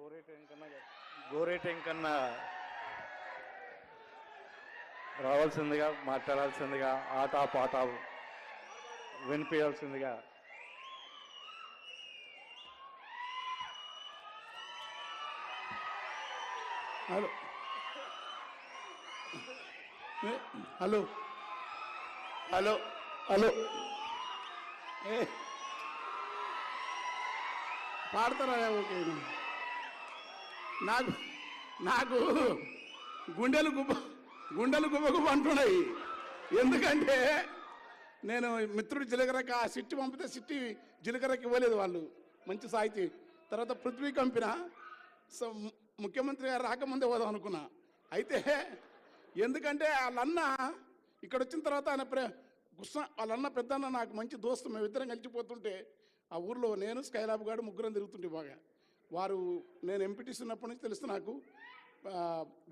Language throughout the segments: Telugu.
గోరేట వెంకన్న గోరేట వెంకన్న రావాల్సిందిగా మాట్లాడాల్సిందిగా ఆట పాట వినిపించాల్సిందిగా హలో. ఏ, హలో. హలో. హలో. ఏ. పాడతారా ఓకే నాకు నాకు గుండెలు గుబ గుండెలు గుబగుబ అంటున్నాయి. ఎందుకంటే నేను మిత్రుడు జీలకర్రకి ఆ సిట్టి పంపితే సిట్టి జీలకర్రకి ఇవ్వలేదు వాళ్ళు. మంచి సాహితీ. తర్వాత పృథ్వీ కంపిన. సో ముఖ్యమంత్రి గారు రాకముందే పోదాం అనుకున్నా. అయితే ఎందుకంటే వాళ్ళన్న ఇక్కడ వచ్చిన తర్వాత ఆయన ప్రే కృష్ణ వాళ్ళన్న పెద్దన్న నాకు మంచి దోస్తు. మేమిద్దరం కలిసిపోతుంటే ఆ ఊర్లో నేను స్కైలాబ్ గారు ముగ్గురం తిరుగుతుంటే బాగా. వారు నేను ఎంపీటీసీ ఉన్నప్పటి నుంచి తెలుసు నాకు.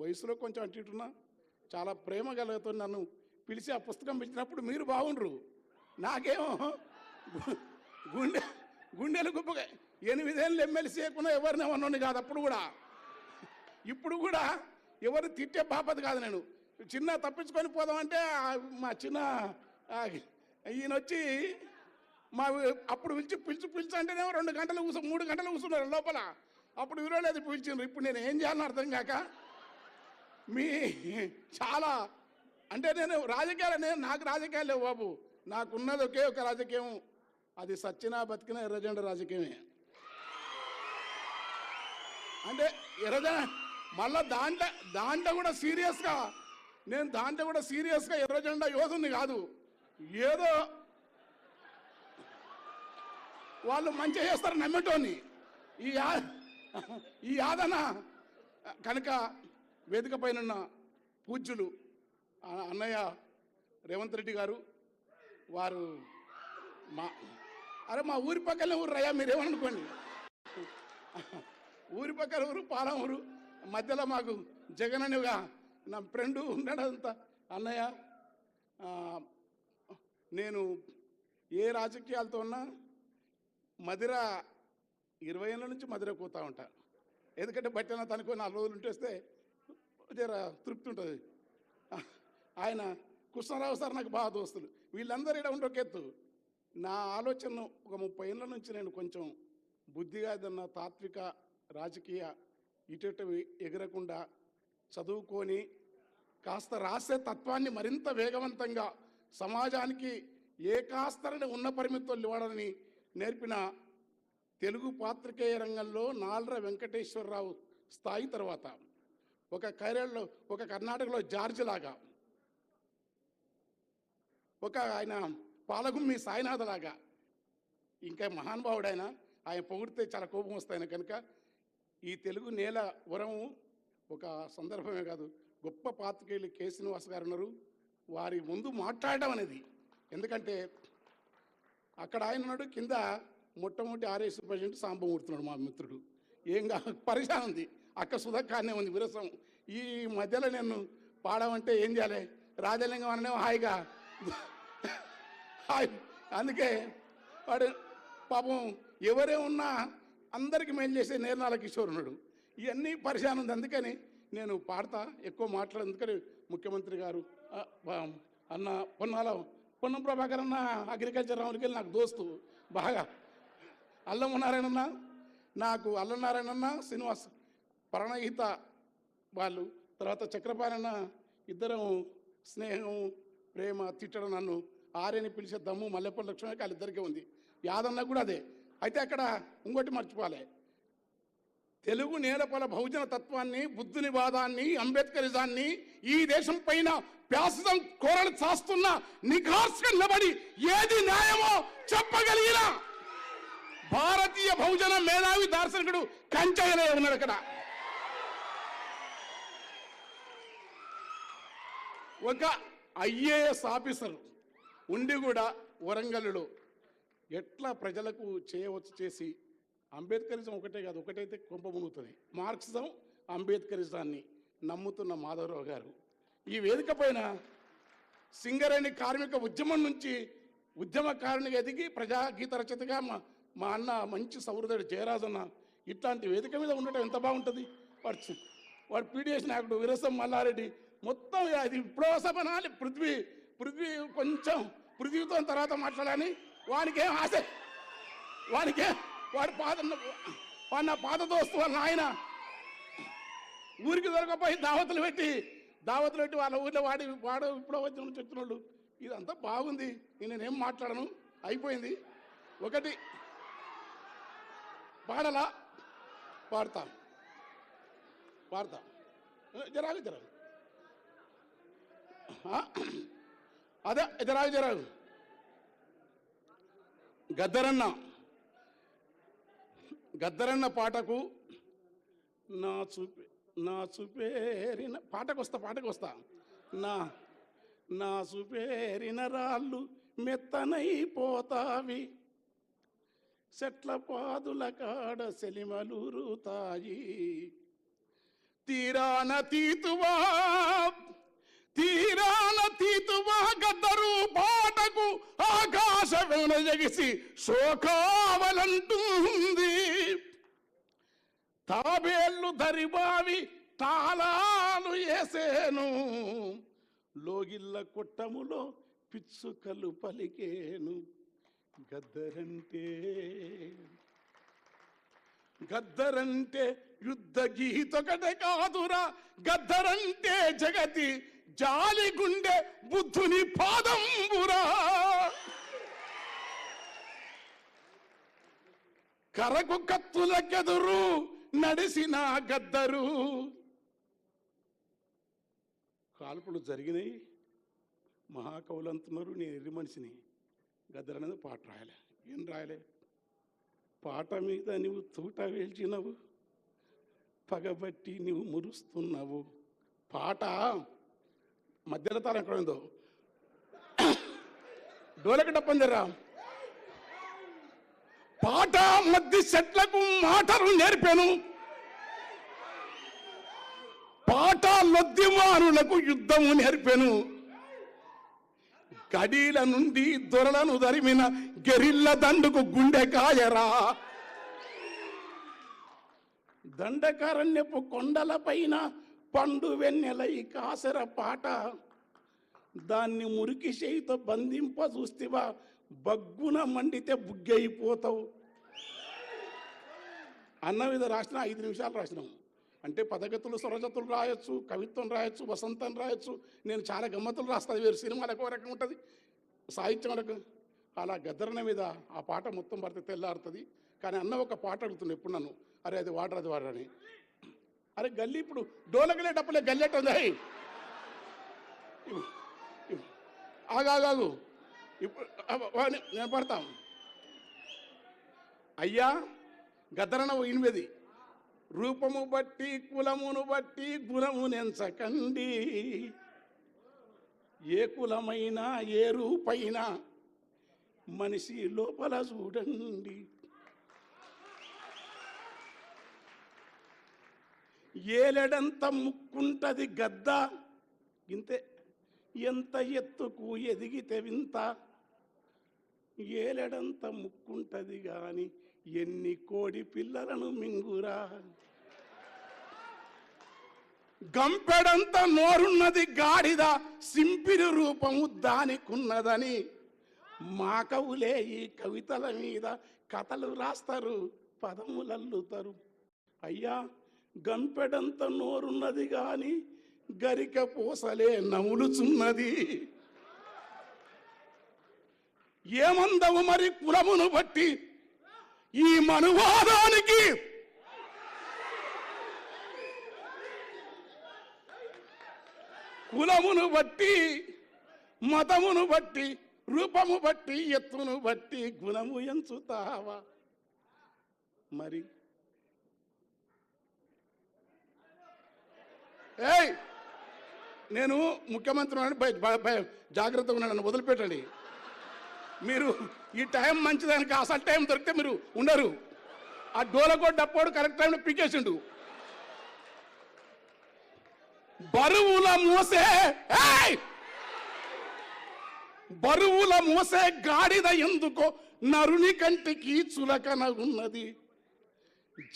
వయసులో కొంచెం అటు ఇటున్నా. చాలా ప్రేమ గలతో నన్ను పిలిచి ఆ పుస్తకం ఇచ్చినప్పుడు మీరు బాగుండ్రు. నాకేమో గుండె గుండెలు గుప్పగా ఎనిమిదేళ్ళు ఎమ్మెల్సీ చేయకుండా ఎవరిని ఏమన్నా కాదు అప్పుడు కూడా. ఇప్పుడు కూడా ఎవరు తిట్టే బాపతి కాదు నేను. చిన్న తప్పించుకొని పోదామంటే మా చిన్న ఈయన వచ్చి మా అప్పుడు పిలిచి పిలిచి పిలిచి అంటేనేమో రెండు గంటలు కూర్చో మూడు గంటలు కూర్చున్నారు లోపల. అప్పుడు వినలేదు పిలిచిండ్రు. ఇప్పుడు నేను ఏం చేయాలని అర్థం కాక మీ చాలా అంటే నేను రాజకీయాలు నేను నాకు రాజకీయాలు లేవు బాబు. నాకున్నది ఒకే ఒక రాజకీయం. అది సచ్చినా బతికిన ఎర్రజెండ రాజకీయమే. అంటే ఎర్రజెండ మళ్ళా దాంట్లో దాంట్లో కూడా సీరియస్గా నేను దాంట్లో కూడా సీరియస్గా ఎర్రజెండా యోధుని కాదు. ఏదో వాళ్ళు మంచిగా చేస్తారు నమ్మటోని. ఈ ఈ యాదన కనుక వేదిక పైన పూజ్యులు అన్నయ్య రేవంత్ రెడ్డి గారు వారు మా అరే మా ఊరి పక్కనే ఊరు రయ్యా మీరేమనుకోండి. ఊరి పక్కన ఊరు పాలం ఊరు మధ్యలో మాకు జగన్ అనేగా నా ఫ్రెండు ఉన్నాడంతా అన్నయ్య. నేను ఏ రాజకీయాలతో ఉన్నా మదిర ఇరవై ఏళ్ళ నుంచి మదిర కూతా ఉంటా. ఎందుకంటే బట్టిన తనకు నాలుగు రోజులు ఉంటేస్తే జర తృప్తి ఉంటుంది. ఆయన కృష్ణరావు సార్ నాకు బాగా దోస్తులు. వీళ్ళందరూ ఇక్కడ ఉండే నా ఆలోచనను ఒక ముప్పై ఏళ్ళ నుంచి నేను కొంచెం బుద్ధిగా ఏదన్నా తాత్విక రాజకీయ ఇటు ఎగరకుండా చదువుకొని కాస్త రాసే తత్వాన్ని మరింత వేగవంతంగా సమాజానికి ఏ కాస్తరని ఉన్న పరిమితులు ఇవ్వడని నేర్పిన తెలుగు పాత్రికేయ రంగంలో నాల్ర వెంకటేశ్వరరావు స్థాయి తర్వాత ఒక కేరళలో ఒక కర్ణాటకలో జార్జ్ లాగా ఒక ఆయన పాలగుమ్మి సాయినాథ్ లాగా ఇంకా మహానుభావుడు ఆయన ఆయన పొగిడితే చాలా కోపం వస్తాయన కనుక ఈ తెలుగు నేల వరము ఒక సందర్భమే కాదు. గొప్ప పాత్రికేయులు కే శ్రీనివాస్ గారు ఉన్నారు. వారి ముందు మాట్లాడడం అనేది ఎందుకంటే అక్కడ ఆయన ఉన్నాడు కింద మొట్టమొదటి ఆర్ఎస్ ప్రెసిడెంట్ సాంబమూర్తున్నాడు మా మిత్రుడు. ఏం కా పరిశాన్ ఉంది. అక్క సుధక్కానే ఉంది విరసం. ఈ మధ్యలో నేను పాడమంటే ఏం చేయాలి? రాజలింగం అనే హాయిగా. హాయ్. అందుకే వాడు పాపం ఎవరే ఉన్నా అందరికి మేలు చేసే నేర్నాల కిషోర్ ఉన్నాడు. ఇవన్నీ పరిశాన్ ఉంది. అందుకని నేను పాడతా ఎక్కువ మాట్లాడేందుకని ముఖ్యమంత్రి గారు అన్న పొన్నాల పొన్నం ప్రభాకర్ అన్న అగ్రికల్చర్ రౌండ్కి వెళ్ళి నాకు దోస్తు. బాగా. అల్లం నారాయణన్న నాకు అల్లం నారాయణన్న శ్రీనివాస్ ప్రణహిత వాళ్ళు తర్వాత చక్రపాలన్న ఇద్దరం స్నేహం ప్రేమ తిట్టడం నన్ను ఆర్యని పిలిచే దమ్ము మల్లెపల్లి లక్ష్మణకి వాళ్ళిద్దరికీ ఉంది. యాదన్న కూడా అదే. అయితే అక్కడ ఇంకోటి మర్చిపోలే. తెలుగు నేలపల బహుజన తత్వాన్ని బుద్ధుని వాదాన్ని అంబేద్కరిజాన్ని ఈ దేశం పైన ప్యాసిజం కోరలు చాస్తున్న నిఖార్స్గా నిలబడి ఏది న్యాయమో చెప్పగలిగిన భారతీయ బహుజన మేధావి దార్శనికుడు కంచయ్యనే ఉన్నాడు అక్కడ ఒక ఐఏఎస్ ఆఫీసర్ ఉండి కూడా వరంగల్లో ఎట్లా ప్రజలకు చేయవచ్చు చేసి అంబేద్కరిజం ఒకటే కాదు ఒకటైతే కొంప మునుగుతుంది. మార్క్సిజం అంబేద్కరిజాన్ని నమ్ముతున్న మాధవరావు గారు. ఈ వేదిక పైన సింగరేణి కార్మిక ఉద్యమం నుంచి ఉద్యమకారునిగా ఎదిగి ప్రజాగీత రచయితగా మా మా అన్న మంచి సౌహృదుడు జయరాజన్న ఇట్లాంటి వేదిక మీద ఉండటం ఎంత బాగుంటుంది? వాడు వాడు పీడిఎస్ నాయకుడు విరసం మల్లారెడ్డి మొత్తం అది విప్లవసమనాలి పృథ్వీ పృథ్వీ కొంచెం పృథ్వీతో తర్వాత మాట్లాడాలని వానికి ఏం ఆశ? వానికి వాడి పాత వాడు నా పాత దోస్తు వాళ్ళ నాయన. ఊరికి దొరకపోయి దావతులు పెట్టి దావతులు పెట్టి వాళ్ళ ఊర్లో వాడి వాడు ఇప్పుడు వచ్చిన చెప్తున్నాడు ఇదంతా బాగుంది నేనేం మాట్లాడను అయిపోయింది. ఒకటి పాడలా పాడతా పాడతా. జరాగు జరాగు. అదే జరాగు జరాగు. గద్దరన్నా గద్దరన్న పాటకు నా చూపే నా చూపేరిన పాటకు వస్తా పాటకు వస్తా నా నా చూపేరిన రాళ్ళు మెత్తనైపోతావి చెట్ల పాదుల కాడ సెలిమలురుతాయి. తీరాన తీతువా తీరాల తీతువా గద్దరు పాటకు వెన జగిసి శోకావలంటుంది. తాబేళ్ళు దరిబావి తాళాలు వేసేను లోగిళ్ళ కొట్టములో పిచ్చుకలు పలికేను. గద్దరంటే గద్దరంటే యుద్ధ గీతొకటే కాదురా. గద్దరంటే జగతి జాలి గుండె బుద్ధుని పాదంబురా కరకు కత్తులకెదురు నడిసిన గద్దరు. కాల్పులు జరిగినాయి. మహాకవులు అంటున్నారు నేను ఎర్రి మనిషిని. గద్దరు అనేది పాట రాయలే. ఏం రాయలే? పాట మీద నువ్వు తూట వేల్చినవు. పగబట్టి నువ్వు మురుస్తున్నావు. పాట మధ్యలో తాళం ఎక్కడ ఉందో? డోలకి డప్పందిరా పాట మధ్య చెట్లకు మాటలు నేర్పాను. పాట లొద్దిమానులకు యుద్ధము నేర్పాను. కడీల నుండి దొరలను దరిమిన గెరిల్ల దండుకు గుండె కాయరా. దండకారణ్యపు కొండల పైన పండు వెన్నెలై కాసర పాట. దాన్ని మురికి చేయితో బంధింప చూస్తేవా? బగ్గున మండితే బుగ్గైపోతావు. అన్న మీద రాసిన ఐదు నిమిషాలు రాసినాం. అంటే పదగతులు స్వరజతులు రాయొచ్చు కవిత్వం రాయొచ్చు వసంతం రాయొచ్చు. నేను చాలా గమ్మతులు రాస్తాను. వేరు సినిమాలకు ఒక రకం ఉంటుంది. సాహిత్యం రకం. అలా గద్దరణ మీద ఆ పాట మొత్తం పడితే తెల్లారుతుంది. కానీ అన్న ఒక పాట అడుగుతుంది ఎప్పుడు నన్ను? అరే అది వాడరు అది వాడరని. అరే గల్లీ ఇప్పుడు డోలకలే డప్పులే గల్లెట్ ఉంది? హై. ఇప్పుడు నేను పడతాం. అయ్యా గద్దరన ఎనిమిది రూపము బట్టి కులమును బట్టి గుణము నెంచకండి. ఏ కులమైనా ఏ రూపైనా మనిషి లోపల చూడండి. ఏలెడంత ముక్కుంటది గద్ద. ఇంతే. ఎంత ఎత్తుకు ఎదిగితే వింత. ఏలెడంత ముక్కుంటది గాని ఎన్ని కోడి పిల్లలను మింగురా. గంపెడంత నోరున్నది గాడిద సింపిరి రూపము దానికున్నదని. మా కవులే ఈ కవితల మీద కథలు రాస్తారు పదములల్లుతారు. అయ్యా గంపెడంత నోరున్నది గాని గరిక పూసలే నములుచున్నది. ఏమందవు మరి కులమును బట్టి? ఈ మనువాదానికి? కులమును బట్టి మతమును బట్టి రూపము బట్టి ఎత్తును బట్టి గుణము ఎంచుతావా? మరి ఏయ్! నేను ముఖ్యమంత్రి ఉన్నాను, భయ- భయ- భయ- జాగ్రత్తగా ఉన్నాను నన్ను వదిలిపెట్టండి. మీరు ఈ టైం మంచిదానికి అసలు టైం దొరికితే మీరు ఉండరు. ఆ డోలకో డప్పోడు కరెక్ట్ టైంలో పీకేసిండు. బరువుల మోసే బరువుల మోసే గాడిద ఎందుకో నరుని కంటికి చులకన ఉన్నది.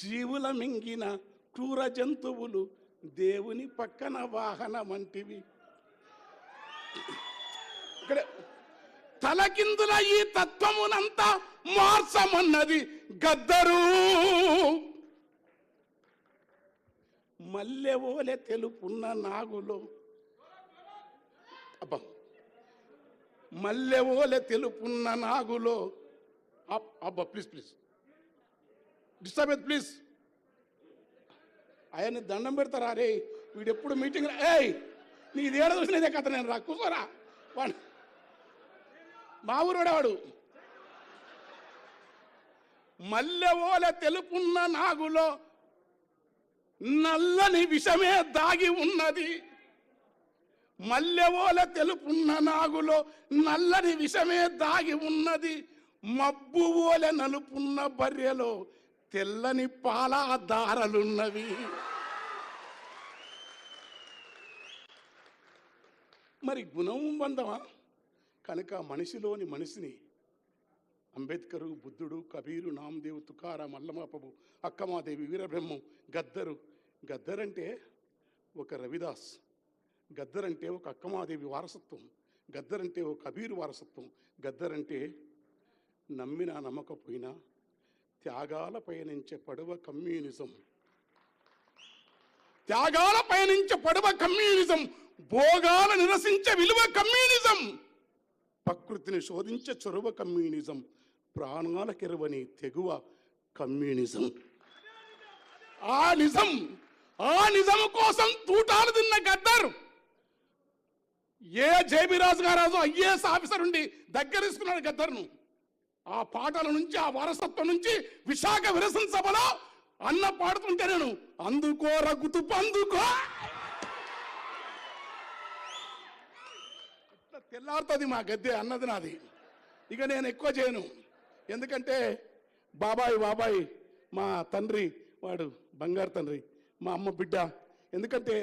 జీవుల మింగిన క్రూర జంతువులు దేవుని పక్కన వాహనం వంటివి. ఇక్కడ తలకిందుల ఈ తత్వమునంతా మార్చమన్నది గద్దరు. మల్లెవోలె తెలుపున్న నాగులో. అబ్బా. మల్లెవోలె తెలుపున్న నాగులో. అప్- అబ్బా ప్లీజ్ ప్లీజ్. Disturb please. ఆయన్ని దండం పెడతారా? రే వీడు ఎప్పుడు మీటింగ్ ఏయ్ నీ ఏడ చూసినదే కథ నేను రా కూర్చోరా. వాడు మా ఊరోడే వాడు మల్లెవోల తెలుపున్న నాగులో నల్లని విషమే దాగి ఉన్నది. మల్లెవోల తెలుపున్న నాగులో నల్లని విషమే దాగి ఉన్నది. మబ్బు ఓల నలుపున్న బర్రెలో తెల్లని పాల దారలున్నవి మరి గుణం బంధమా కనుక మనిషిలోని మనిషిని అంబేద్కరు బుద్ధుడు కబీరు నామదేవు తుకారాం అల్లమాపబు అక్కమాదేవి వీరబ్రహ్మం గద్దరు. గద్దరంటే ఒక రవిదాస్. గద్దరంటే ఒక అక్కమాదేవి వారసత్వం. గద్దరంటే ఒక కబీరు వారసత్వం. గద్దరంటే నమ్మినా నమ్మకపోయినా త్యాగాల పయనించే పడవ కమ్యూనిజం. త్యాగాల పయనించే పడవ కమ్యూనిజం భోగాల నిరసించే విలువ కమ్యూనిజం. ప్రకృతిని శోధించే చొరవ కమ్యూనిజం ప్రాణాలకెరవని తెగువ కమ్యూనిజం. ఆ నిజం ఆ నిజం కోసం తూటాలు తిన్న గద్దరు. ఏ జేబీ రాజు గారాజు ఐఏఎస్ ఆఫీసర్ ఉండి దగ్గర తీసుకున్నాడు గద్దరును. ఆ పాటల నుంచి ఆ వారసత్వం నుంచి విశాఖ విరసన సభలో అన్న పాడుతుంటే నేను అందుకో రగుతు అందుకో తెల్లారుతుంది మా గద్దె అన్నది నాది. ఇక నేను ఎక్కువ చేయను. ఎందుకంటే బాబాయ్ బాబాయ్ మా తండ్రి వాడు బంగారు తండ్రి మా అమ్మ బిడ్డ. ఎందుకంటే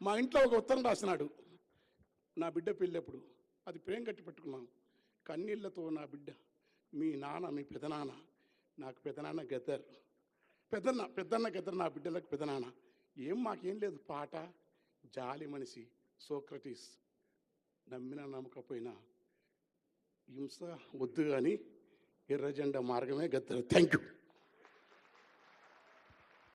మా ఇంట్లో ఒక ఉత్తరం రాసినాడు. నా బిడ్డ పెళ్ళప్పుడు. అది ప్రేమ కట్టి పెట్టుకున్నాం కన్నీళ్ళతో నా బిడ్డ. మీ నాన్న మీ పెదనాన్న నాకు పెదనాన్న గద్దర్ పెద్దన్న పెద్దన్న గద్దర్ నా బిడ్డలకు పెదనాన్న. ఏం మాకేం లేదు పాట. జాలి మనిషి సోక్రటీస్ నమ్మిన నమ్మకపోయినా హింస వద్దు కానీ ఎర్రజెండా మార్గమే గద్దరు థ్యాంక్ యూ